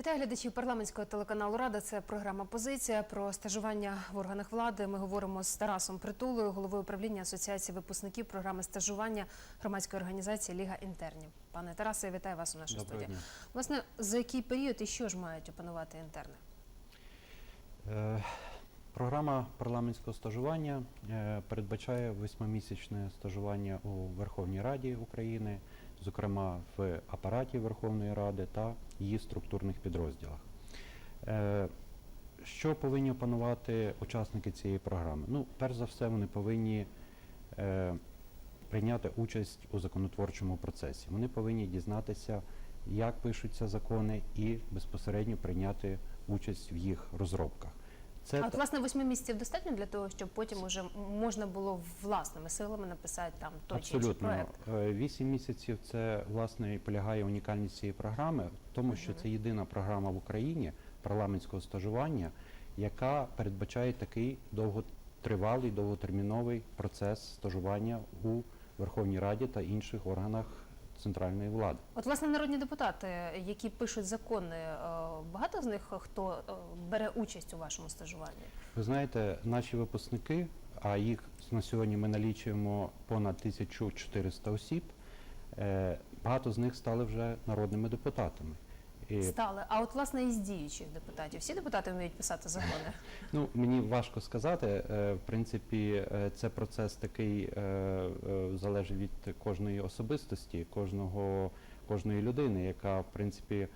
Вітаю глядачів парламентського телеканалу Рада. Це програма Позиція про стажування в органах влади. Ми говоримо з Тарасом Притулою, головою управління Асоціації випускників програми стажування громадської організації Ліга інтернів. Пане Тарасе, я вітаю вас у нашій Доброго студії. дня. Власне, за який період і що ж мають опанувати інтерни? Е, Програма парламентського стажування е, передбачає восьмимісячне стажування у Верховній Раді України, зокрема в апараті Верховної Ради та її структурних підрозділах. Е, Що повинні опанувати учасники цієї програми? Ну, перш за все, вони повинні е, прийняти участь у законотворчому процесі. Вони повинні дізнатися, як пишуться закони, і безпосередньо прийняти участь в їх розробках. Це А от, власне, восьми місяців достатньо для того, щоб потім уже можна було власними силами написати там той чи інший Абсолютно. проект. Е, Вісім місяців це власне і полягає унікальність цієї програми, в тому що це єдина програма в Україні парламентського стажування, яка передбачає такий довготривалий, довготерміновий процес стажування у Верховній Раді та інших органах центральної влади. От, власне, народні депутати, які пишуть закони, е, багато з них хто е, бере участь у вашому стажуванні? Ви знаєте, наші випускники, а їх на сьогодні ми налічуємо понад 1400 осіб. е, Багато з них стали вже народними депутатами. І, Стали. А от власне із діючих депутатів. Всі депутати вміють писати закони. ну, мені важко сказати. е, В принципі, е, це процес такий е, залежить від кожної особистості, кожного, кожної людини, яка в принципі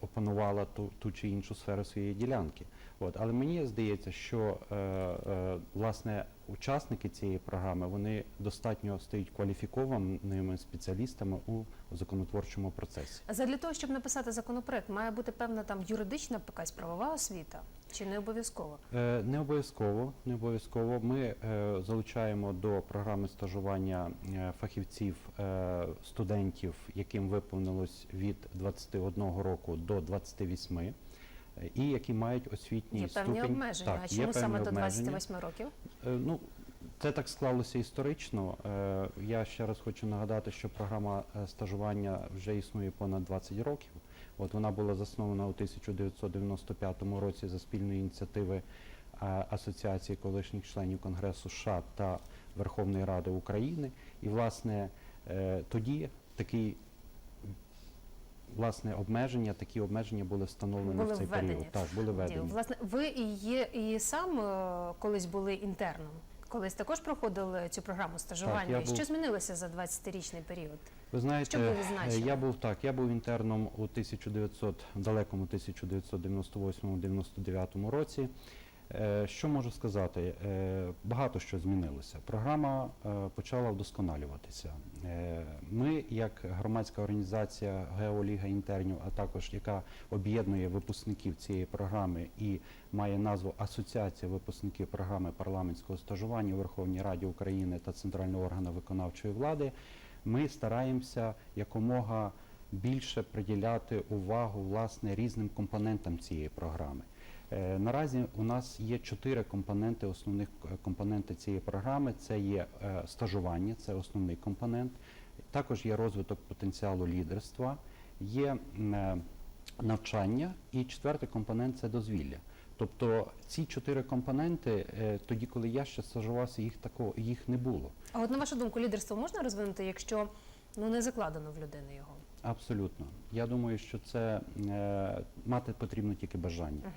опанувала ту, ту чи іншу сферу своєї ділянки. От, але мені здається, що е, е, власне учасники цієї програми вони достатньо стають кваліфікованими спеціалістами у законотворчому процесі. Задля того, щоб написати законопроект, має бути певна там юридична якась правова освіта, чи не обов'язково? Е, Не обов'язково, не обов'язково. Ми е, залучаємо до програми стажування е, фахівців, е, студентів, яким виповнилось від 21 року до 28, е, і які мають освітній Є ступінь. певні обмеження. Так, а чому саме до обмеження. 28 років? Е, Ну, це так склалося історично. Е, Я ще раз хочу нагадати, що програма е, стажування вже існує понад 20 років. От вона була заснована у 1995 році за спільної ініціативи Асоціації колишніх членів Конгресу США та Верховної Ради України. І, власне, тоді такий власне обмеження, такі обмеження були встановлені Були в цей введені. період. Так, були введені. Власне, ви і є і сам е, колись були інтерном. Колись також проходили цю програму стажування. І був- що змінилося за 20-річний період? Ви знаєте, Що було відзначено? я був так. Я був інтерном у 1900, в далекому 1998-99 році. Е, Що можу сказати? Е, Багато що змінилося. Програма е, почала вдосконалюватися. Ми, як громадська організація Геоліга інтернів, а також яка об'єднує випускників цієї програми і має назву Асоціація випускників програми парламентського стажування у Верховній Раді України та центрального органу виконавчої влади, ми стараємося якомога більше приділяти увагу власне різним компонентам цієї програми. Е, Наразі у нас є чотири компоненти, основних е, компоненти цієї програми. Це є е, стажування, це основний компонент. Також є розвиток потенціалу лідерства, є навчання, і четвертий компонент це дозвілля. Тобто ці чотири компоненти, тоді, коли я ще стажувався, їх такого їх не було. А от на вашу думку, лідерство можна розвинути, якщо ну не закладено в людини його? Абсолютно. Я думаю, що це е, мати потрібно тільки бажання,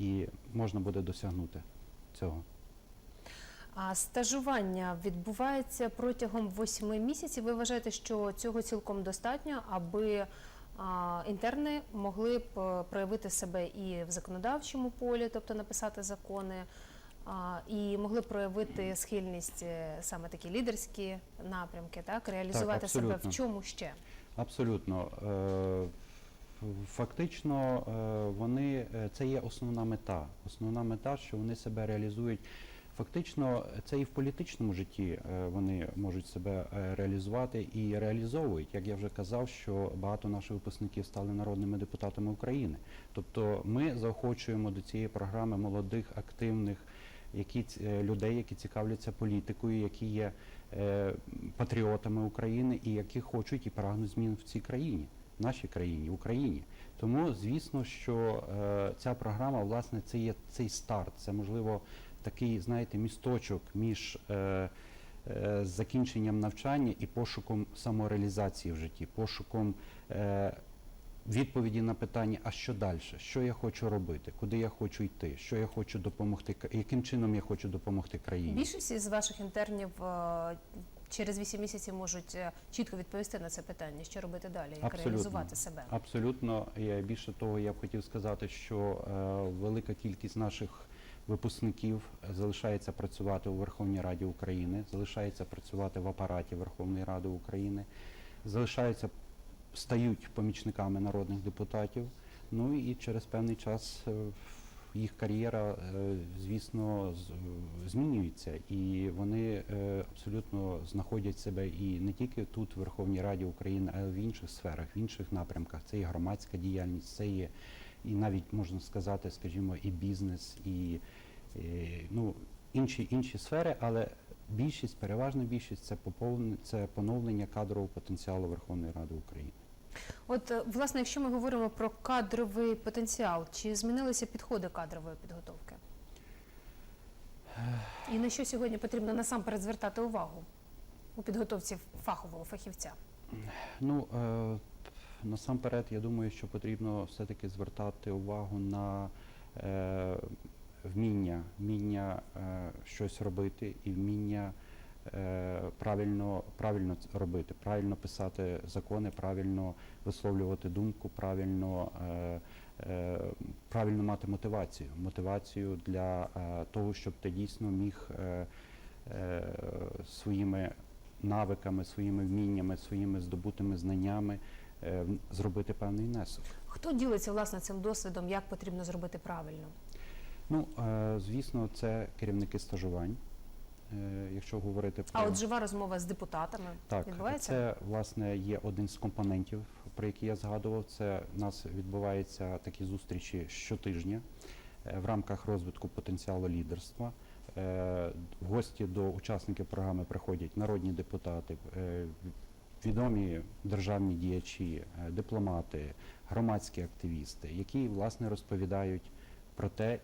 і можна буде досягнути цього. А стажування відбувається протягом восьми місяців. Ви вважаєте, що цього цілком достатньо, аби інтерни могли б е, проявити себе і в законодавчому полі, тобто написати закони, і могли б проявити схильність е, саме такі лідерські напрямки, так реалізувати себе в чому ще? Абсолютно. Фактично, е, вони е, це є основна мета. Основна мета, що вони себе реалізують. Фактично, це і в політичному житті е, вони можуть себе реалізувати і реалізовують. Як я вже казав, що багато наших випускників стали народними депутатами України. Тобто, ми заохочуємо до цієї програми молодих, активних які людей, які цікавляться політикою, які є патріотами України і які хочуть і прагнуть змін в цій країні, нашій країні, в Україні. Тому, звісно, що е, ця програма, власне, це є цей старт. Це можливо такий, знаєте, місточок між е, е, закінченням навчання і пошуком самореалізації в житті, пошуком е, відповіді на питання, а що далі, що я хочу робити, куди я хочу йти, що я хочу допомогти, яким чином я хочу допомогти країні. Більшість із ваших інтернів е, через 8 місяців можуть е, чітко відповісти на це питання, що робити далі, як Абсолютно. реалізувати себе. Абсолютно. І більше того, я б хотів сказати, що е, велика кількість наших випускників залишається працювати у Верховній Раді України, залишається працювати в апараті Верховної Ради України, залишаються стають помічниками народних депутатів. Ну і через певний час е, їх кар'єра, е, звісно, змінюється, і вони е, абсолютно знаходять себе і не тільки тут, в Верховній Раді України, а й в інших сферах, в інших напрямках. Це і громадська діяльність, це є і навіть можна сказати, скажімо, і бізнес, і, і ну, інші інші сфери, але більшість, переважна більшість це поповнення, це поновлення кадрового потенціалу Верховної Ради України. От е, власне, якщо ми говоримо про кадровий потенціал, чи змінилися підходи кадрової підготовки? І на що сьогодні потрібно насамперед звертати увагу у підготовці фахового фахівця? Ну е, насамперед, я думаю, що потрібно все-таки звертати увагу на е, вміння, вміння е, щось робити і вміння правильно, правильно це робити, правильно писати закони, правильно висловлювати думку, правильно, е, е, правильно мати мотивацію. Мотивацію для е, того, щоб ти дійсно міг е, е, своїми навиками, своїми вміннями, своїми здобутими знаннями е, зробити певний внесок. Хто ділиться власне цим досвідом, як потрібно зробити правильно? Ну, е, звісно, це керівники стажувань. Е, Якщо говорити про А от жива розмова з депутатами так, відбувається? це власне є один з компонентів, про який я згадував. Це в нас відбуваються такі зустрічі щотижня е, в рамках розвитку потенціалу лідерства. Е, В гості до учасників програми приходять народні депутати, е, відомі державні діячі, е, дипломати, громадські активісти, які власне розповідають про те,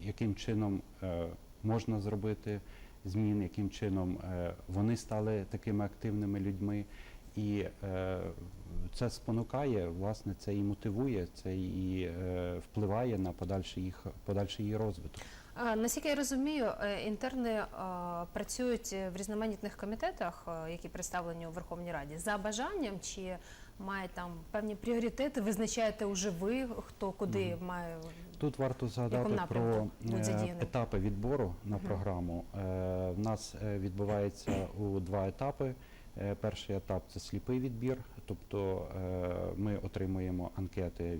яким чином е, можна зробити змін, яким чином е, вони стали такими активними людьми. І е, це спонукає, власне, це і мотивує, це і е, впливає на подальший їх подальший її розвиток. Наскільки я розумію, інтерни працюють в різноманітних комітетах, які представлені у Верховній Раді, за бажанням чи має там певні пріоритети, визначаєте уже ви, хто куди має Тут варто згадати про е, етапи відбору на програму. Е, В нас е, відбувається у два етапи. Перший етап це сліпий відбір, тобто ми отримуємо анкети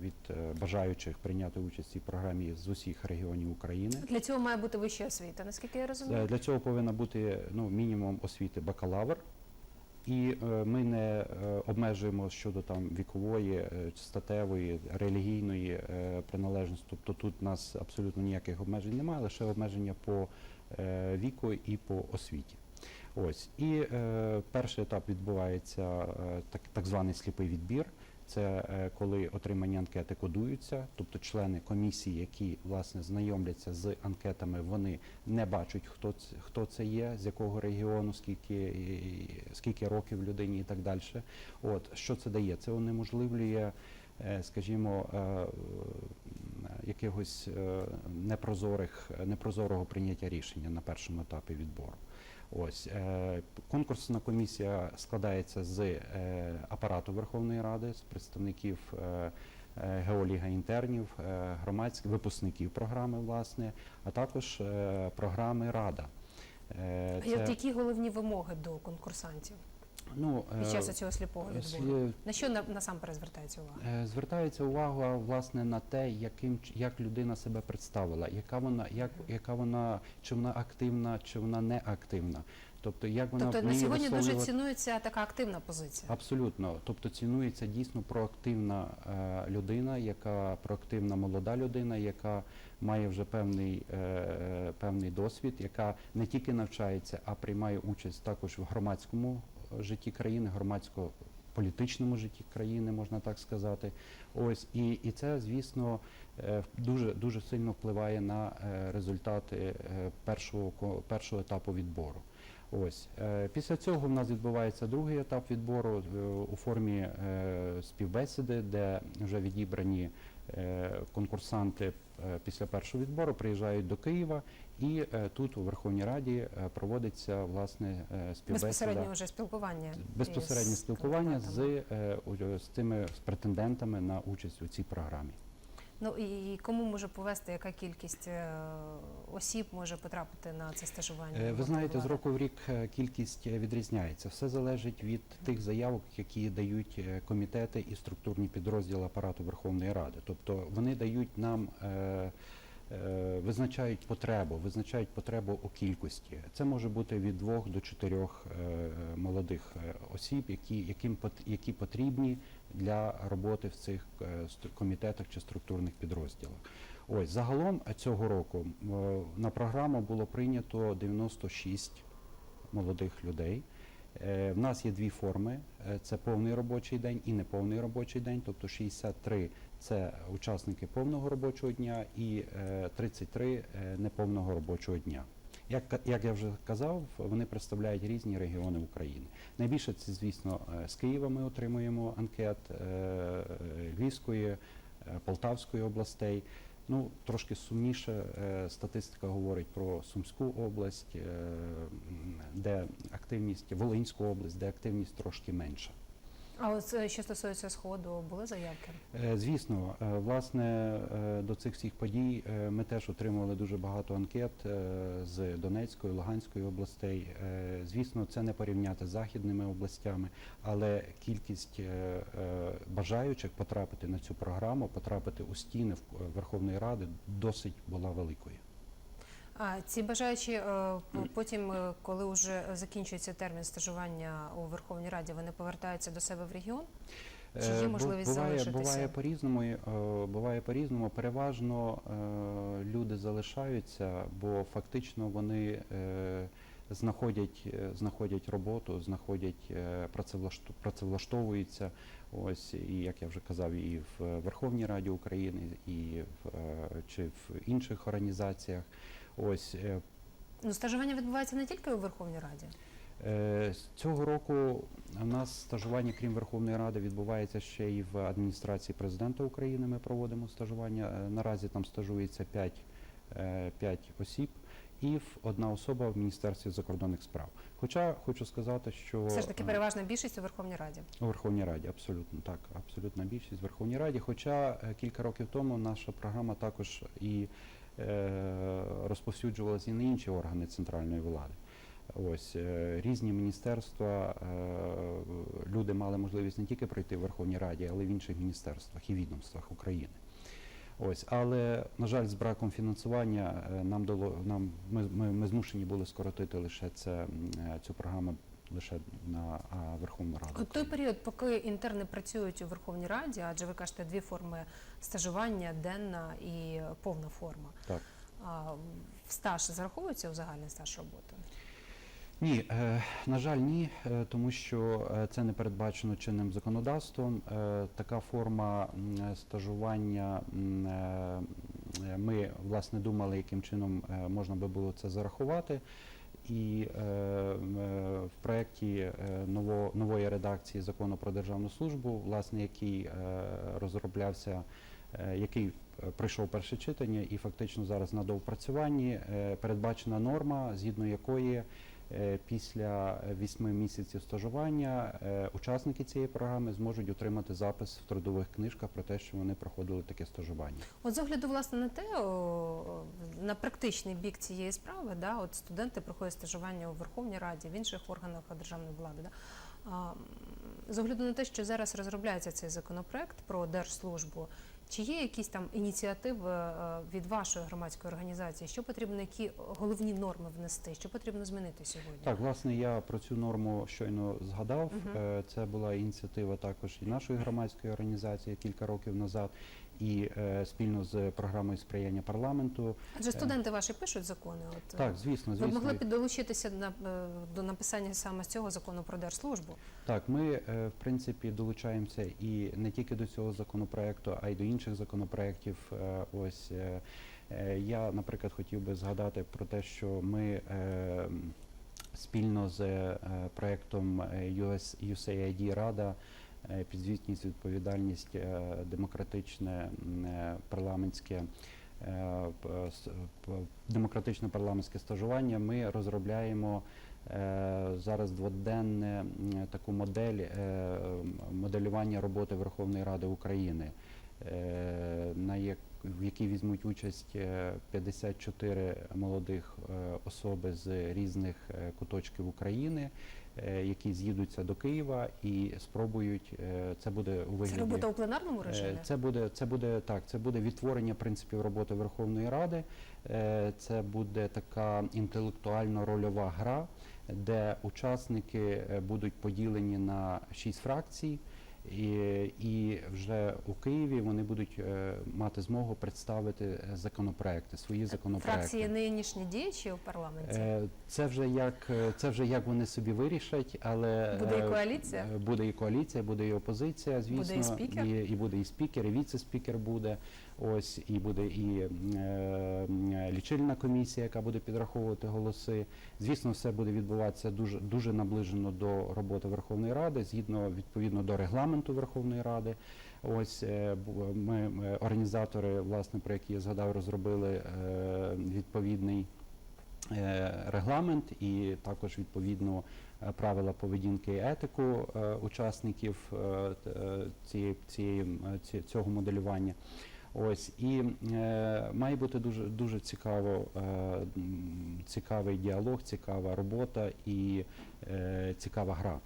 від бажаючих прийняти участь в цій програмі з усіх регіонів України. для цього має бути вища освіта, наскільки я розумію? Для цього повинна бути ну, мінімум освіти бакалавр. І е, ми не е, обмежуємо щодо там вікової, е, статевої, релігійної приналежності. Тобто тут у нас абсолютно ніяких обмежень немає, лише обмеження по віку і по освіті. Ось і перший етап відбувається так, так званий сліпий відбір. Це е, коли отримані анкети кодуються, тобто члени комісії, які власне знайомляться з анкетами, вони не бачать, хто це, хто це є, з якого регіону, скільки, скільки років людині і так далі. От що це дає? Це унеможливлює, е, скажімо, е, е, непрозорих, непрозорого прийняття рішення на першому етапі відбору. Ось е, конкурсна комісія складається з е, апарату Верховної Ради, з представників е, геоліга інтернів, громадських випускників програми, власне, а також програми Рада. Е, А які головні вимоги до конкурсантів ну, під е, час цього сліпого відбору? слі- На що на- насамперед звертається увага? Е, Звертається увага власне на те, яким як людина себе представила, яка вона, як яка вона, чи вона активна, чи вона не активна. Тобто, як вона Тобто на сьогодні дуже цінується така активна позиція. Абсолютно, тобто цінується дійсно проактивна е, людина, яка проактивна молода людина, яка має вже певний, е, е, певний досвід, яка не тільки навчається, а приймає участь також в громадському е, житті країни, громадсько політичному житті країни, можна так сказати. Ось і, і це, звісно, е, дуже дуже сильно впливає на е, результати е, першого першого етапу відбору. Ось після цього в нас відбувається другий етап відбору у формі співбесіди, де вже відібрані конкурсанти е, після першого відбору приїжджають до Києва, і е, тут у Верховній Раді е, проводиться власне е, співбесіда. Безпосередньо вже спілкування. Безпосереднє спілкування з, е, з тими з претендентами на участь у цій програмі. Ну і кому може повести, яка кількість е, осіб може потрапити на це стажування? Е, Ви знаєте, з року в рік е, кількість відрізняється. Все залежить від тих заявок, які дають комітети і структурні підрозділи апарату Верховної Ради. Тобто вони дають нам. Е, Визначають потребу, визначають потребу у кількості. Це може бути від двох до чотирьох е, молодих е, осіб, які, яким які потрібні для роботи в цих комітетах чи структурних підрозділах. Ось загалом цього року на програму було прийнято 96 молодих людей. Е, В нас є дві форми: Е, це повний робочий день і неповний робочий день, тобто 63 це учасники повного робочого дня і е, 33 е, неповного робочого дня. Як, як я вже казав, вони представляють різні регіони України. Найбільше це, звісно, з Києва ми отримуємо анкет, Львівської, Полтавської областей. Ну, трошки сумніше е, статистика говорить про Сумську область, е, де активність, Волинську область, де активність трошки менша. А от е, що стосується сходу, були заявки? Е, Звісно, е, власне до цих всіх подій ми теж отримували дуже багато анкет з Донецької, Луганської областей. Звісно, це не порівняти з західними областями, але кількість бажаючих потрапити на цю програму, потрапити у стіни Верховної Ради досить була великою. А ці бажаючі е, потім, е, коли вже закінчується термін стажування у Верховній Раді, вони повертаються до себе в регіон? Чи є Е, можливість буває, залишитися? Буває по-різному. е, Буває по-різному. Переважно е, люди залишаються, бо фактично вони знаходять, е, знаходять роботу, знаходять е, працевлаштовуються. Ось і як я вже казав, і в Верховній Раді України, і в е, чи в інших організаціях. Ось Ну, стажування відбувається не тільки у Верховній Раді. Цього року у нас стажування, крім Верховної Ради, відбувається ще й в адміністрації президента України. Ми проводимо стажування. Наразі там стажується 5, 5 осіб і в- одна особа в Міністерстві закордонних справ. Хоча хочу сказати, що Все ж таки е, переважна більшість у Верховній Раді. у Верховній Раді, абсолютно так, абсолютна більшість в Верховній Раді. Хоча е, кілька років тому наша програма також і е, розповсюджувалася і на інші органи центральної влади. Ось е, різні міністерства, люди мали можливість не тільки пройти в Верховній Раді, але й в інших міністерствах і відомствах України. Ось, але на жаль, з браком фінансування е, нам дало нам ми, ми, ми змушені були скоротити лише це е, цю програму лише на Верховну Раду. От той період, поки інтерни працюють у Верховній Раді, адже ви кажете дві форми стажування, денна і повна форма. Так. А стаж зараховується у загальний стаж роботи? Ні, е, на жаль, ні, е, тому що е, це не передбачено чинним законодавством. Така форма стажування. Ми власне думали, яким чином можна би було це зарахувати. І в проєкті ново, нової редакції закону про державну службу, власне, який розроблявся, який пройшов перше читання, і фактично зараз на доопрацюванні передбачена норма, згідно якої після вісьми місяців стажування е, учасники цієї програми зможуть отримати запис в трудових книжках про те, що вони проходили таке стажування. От з огляду власне на те, на практичний бік цієї справи, да, от студенти проходять стажування у Верховній Раді, в інших органах державної влади. Да, з огляду на те, що зараз розробляється цей законопроект про держслужбу, чи є якісь там ініціативи е, від вашої громадської організації? Що потрібно, які головні норми внести? Що потрібно змінити сьогодні? Так, власне, я про цю норму щойно згадав. Е, Це була ініціатива також і нашої громадської організації кілька років назад. І е, спільно з програмою сприяння парламенту. Адже студенти ваші пишуть закони. От, е, Так, звісно, звісно. ви могли б долучитися на, е, до написання саме цього закону про держслужбу. Так, ми е, в принципі долучаємося і не тільки до цього законопроекту, а й до інших законопроєктів. Е, Ось е, е, я, наприклад, хотів би згадати про те, що ми е, спільно з е, проектом е, USAID Рада. Е, Підзвітність, відповідальність, е, демократичне е, парламентське демократичне парламентське стажування. Ми розробляємо зараз дводенне таку модель моделювання роботи Верховної Ради України, на в якій візьмуть участь е, 54 молодих особи з різних куточків України, які з'їдуться до Києва і спробують. е, Це буде у Це вигляді. робота у пленарному Е, режимі. Це буде, це буде так. Це буде відтворення принципів роботи Верховної Ради. Е, Це буде така інтелектуально-рольова гра, де учасники е, будуть поділені на шість фракцій. І, і вже у Києві вони будуть е, мати змогу представити е, законопроекти, свої законопроекти. Фракції нинішні діячі у парламенті. Е, Це вже як це вже як вони собі вирішать, але Буде і коаліція? е, Буде і коаліція, буде і опозиція, звісно, Буде і спікер? і, і буде і спікер, і віце-спікер буде. Ось і буде і е, лічильна комісія, яка буде підраховувати голоси. Звісно, все буде відбуватися дуже дуже наближено до роботи Верховної Ради, згідно відповідно до регламенту Верховної Ради. Ось е, ми, ми організатори, власне, про які я згадав, розробили е, відповідний е, регламент і також відповідно е, правила поведінки і етику е, учасників е, е, цієї, е, цього моделювання. Ось і е, має бути дуже дуже цікаво, е, цікавий діалог, цікава робота і е, цікава гра.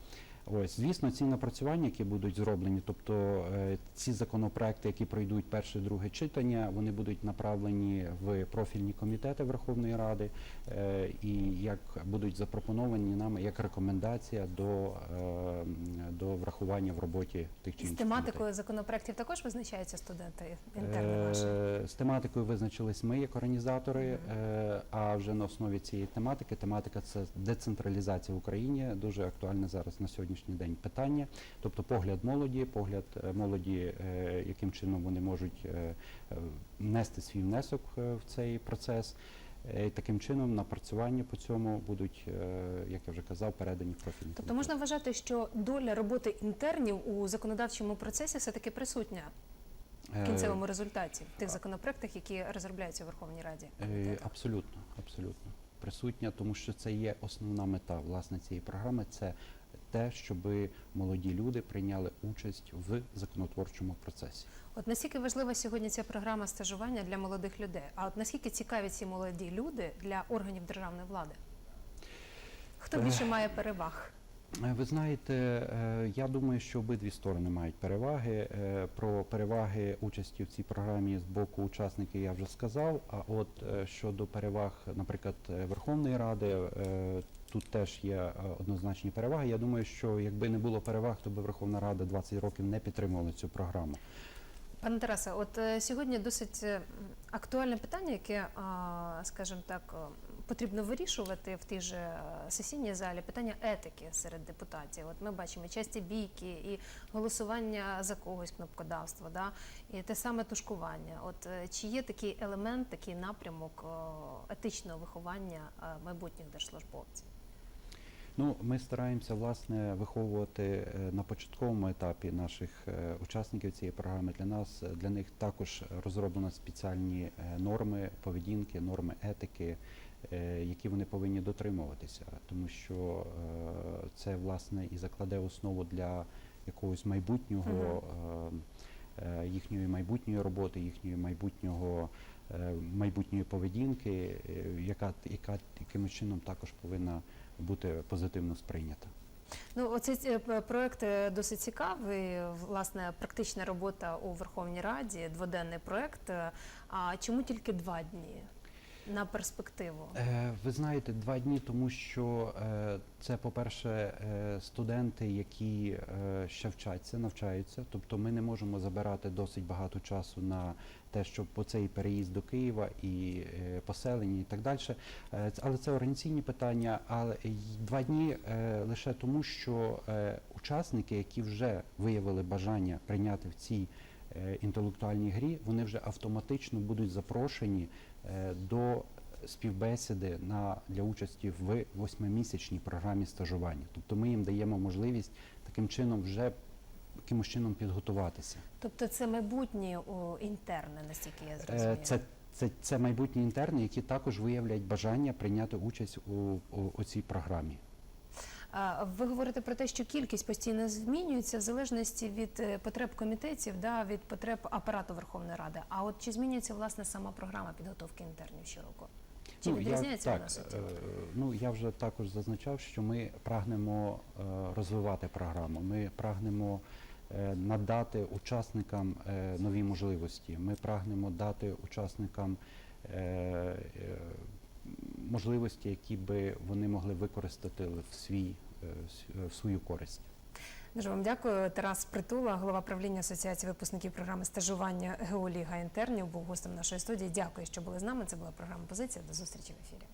Ось, звісно, ці напрацювання, які будуть зроблені, тобто е, ці законопроекти, які пройдуть перше, друге читання, вони будуть направлені в профільні комітети Верховної Ради е, і як будуть запропоновані нами як рекомендація до, е, до врахування в роботі тих чи З тематикою комітетів. законопроєктів також визначаються студенти інтерни ваші. Е, З тематикою визначились ми як організатори, Мгм. е, а вже на основі цієї тематики, тематика це децентралізація в Україні, дуже актуальне зараз на сьогоднішній день питання. Тобто погляд молоді, погляд е, молоді, е, яким чином вони можуть е, внести свій внесок в цей процес. І таким чином напрацювання по цьому будуть, як я вже казав, передані профільні. Тобто можна вважати, що доля роботи інтернів у законодавчому процесі все таки присутня в кінцевому результаті в тих законопроектах, які розробляються у Верховній Раді. Абсолютно, абсолютно присутня, тому що це є основна мета власне цієї програми. Це те, щоб молоді люди прийняли участь в законотворчому процесі. От наскільки важлива сьогодні ця програма стажування для молодих людей? А от наскільки цікаві ці молоді люди для органів державної влади? Хто більше має переваг? Е, Ви знаєте, е, я думаю, що обидві сторони мають переваги. Е, Про переваги участі в цій програмі з боку учасників я вже сказав. А от е, щодо переваг, наприклад, е, Верховної Ради, е, тут теж є е, однозначні переваги. Я думаю, що якби не було переваг, то би Верховна Рада 20 років не підтримувала цю програму. Пане Тарасе, от е, сьогодні досить е, актуальне питання, яке, скажімо так, потрібно вирішувати в тій же сесійній залі питання етики серед депутатів. От ми бачимо часті бійки і голосування за когось кнопкодавство, да? і те саме тушкування. От чи є такий елемент, такий напрямок етичного виховання майбутніх держслужбовців? Ну, ми стараємося власне виховувати е, на початковому етапі наших е, учасників цієї програми. Для нас е, для них також розроблено спеціальні норми поведінки, норми етики, які вони повинні дотримуватися, тому що це власне і закладе основу для якогось майбутнього. е, е, Їхньої майбутньої роботи, їхньої майбутнього е, майбутньої поведінки, е, яка яка якимось чином також повинна бути позитивно сприйнята. Ну, оцей е, проект е, досить цікавий. Власне, практична робота у Верховній Раді, дводенний проект. Е, А чому тільки два дні? На перспективу? Е, Ви знаєте, два дні, тому що е, це, по-перше, е, студенти, які ще вчаться, навчаються. Тобто ми не можемо забирати досить багато часу на те, щоб по цей переїзд до Києва і поселення і так далі. Але це організаційні питання. Але два дні лише тому, що учасники, які вже виявили бажання прийняти в цій інтелектуальній грі, вони вже автоматично будуть запрошені е, до співбесіди на для участі в восьмимісячній програмі стажування. Тобто ми їм даємо можливість таким чином вже якимось чином підготуватися. Тобто це майбутні інтерни, настільки я Е, зрозуміла. Це, це, це майбутні інтерни, які також виявлять бажання прийняти участь у, у, у цій програмі. Ви говорите про те, що кількість постійно змінюється в залежності від е, потреб комітетів, да, від потреб апарату Верховної Ради. А от чи змінюється власне сама програма підготовки інтернів щороку? Чи Ну, відрізняється вона суттєво? е, ну я вже також зазначав, що ми прагнемо е, розвивати програму. Ми прагнемо надати учасникам нові можливості. Ми прагнемо дати учасникам можливості, які би вони могли використати в свій е, в свою користь. Дуже вам дякую. Тарас Притула, голова правління Асоціації випускників програми стажування Геоліга інтернів, був гостем нашої студії. Дякую, що були з нами. Це була програма Позиція. До зустрічі в ефірі.